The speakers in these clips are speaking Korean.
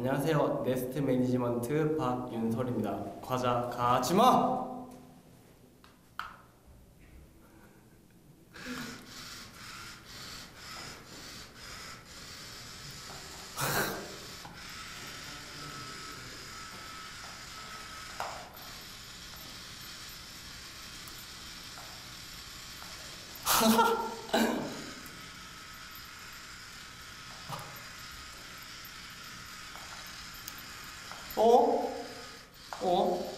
안녕하세요. 네스트 매니지먼트 박윤설입니다. 과자 가지 마. 어? 어?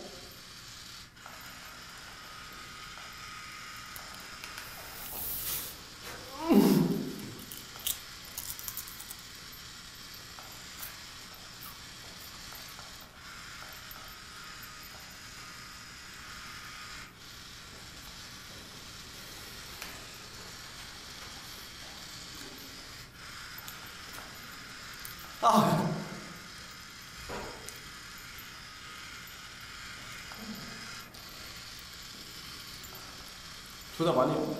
아. 둘다 많이 요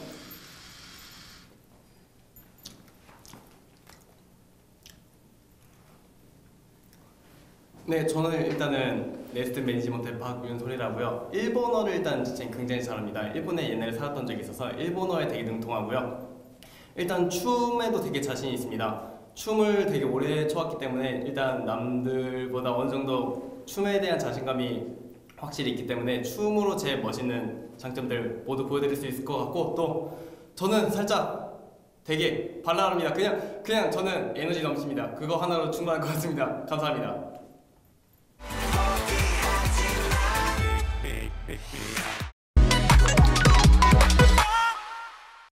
네, 저는 일단은 네스트 매니지먼트 박윤솔이라고요. 일본어를 일단 진짜 굉장히 잘합니다. 일본에 옛날에 살았던 적이 있어서 일본어에 되게 능통하고요. 일단 춤에도 되게 자신이 있습니다. 춤을 되게 오래 춰왔기 때문에 일단 남들보다 어느 정도 춤에 대한 자신감이 확실히 있기 때문에 춤으로 제 멋있는 장점들 모두 보여드릴 수 있을 것 같고 또 저는 살짝 되게 발랄합니다. 그냥 그냥 저는 에너지 넘칩니다. 그거 하나로 충분할 것 같습니다. 감사합니다.